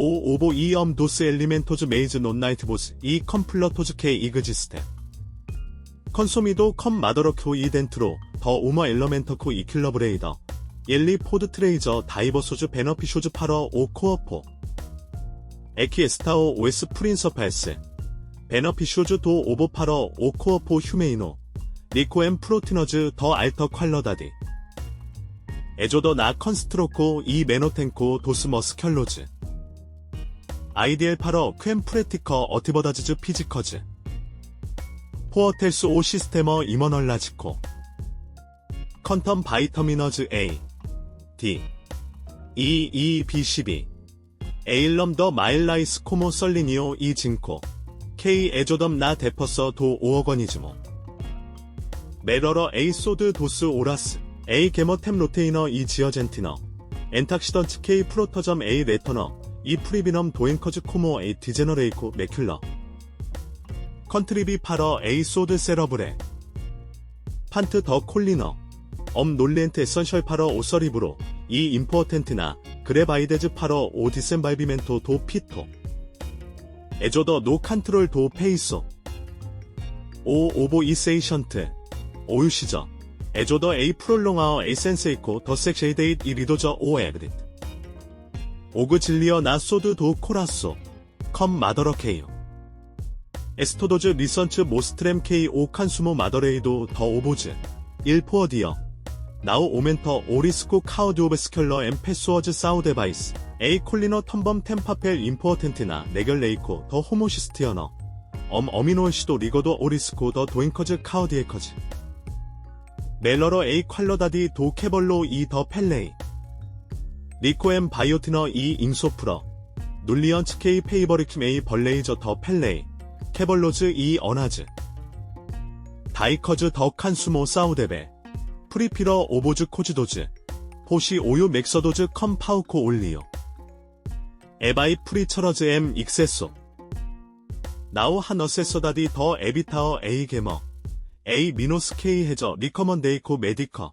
오 오보 이엄 도스 엘리멘토즈 메이즈 논나이트 보스 이 컴플러토즈 K 이그지스테 컨소미도 컴 마더러큐 이덴트로 더 오머 엘러멘터쿠 이 킬러브레이더. 옐리 포드 트레이저 다이버 소즈 베너피쇼즈 파러 오 코어포. 에키 에스타오 오에스 프린서 팔스 베너피쇼즈 도 오버 파러 오 코어포 휴메이노. 리코엠 프로티너즈 더 알터 퀄러다디. 에조더 나 컨스트로코 이 메노텐코 도스머스 켈로즈 아이디엘 파러 퀸 프레티커 어티버다즈즈 피지커즈. 포어텔스 오 시스테머 이머널라지코. 컨텀 바이터미너즈 A. D. E E B 12 에일럼 더 마일라이스 코모 썰리니오 이 진코. K 에조덤 나 데퍼서 도 오어거니즈모. 메러러 A 소드 도스 오라스. A 게머템 로테이너 이 지어젠티너. 엔탁시던츠 K 프로터점 A 레터너 이 프리비넘 도엔커즈 코모 A 디제너레이코 메큘러. 컨트리비 파러 A 소드 세러브레 판트 더 콜리너. 엄 놀렌트 에선셜 파러 오서리브로 이 임포어텐트나 그레바이데즈 파러 오 디센발비멘토 도 피토. 에조더 노 컨트롤 도 페이소. 오 오보 이세이션트. 오유시저. 에조더 에이 프롤롱아어 에센세이코 더 섹쉐이데잇 이 리도저 오 에그릿 오그 질리어 나 소드 도 코라소 컴 마더러 케이오. 에스토도즈 리선츠 모스트렘 케이 오 칸수모 마더레이도 더 오보즈 일포어디어 나우 오멘터 오리스코 카우드 오브 스켈러 엠 페소어즈 사우데바이스 에이 콜리너 텀범 템파펠 임포어텐티나 네결레이코 더 호모시스티어너 엄 어미노시도 리거도 오리스코 더 도잉커즈 카우디에커즈. 멜러러 에이 퀄러다디 도 캐벌로 이 더 펠레이 리코엠 바이오티너 이 잉소프러 눌리언츠 케이 페이버리킴 에이 벌레이저 더 펠레이. 캐벌로즈 이 어나즈. 다이커즈 더 칸수모 사우데베. 프리피러 오보즈 코즈도즈. 포시 오유 맥서도즈 컴파우코 올리오. 에바이 프리처러즈 엠 익세소. 나우 한어세서다디 더 에비타어 에이 게머. 에이 미노스 케이 해저 리커먼데이코 메디커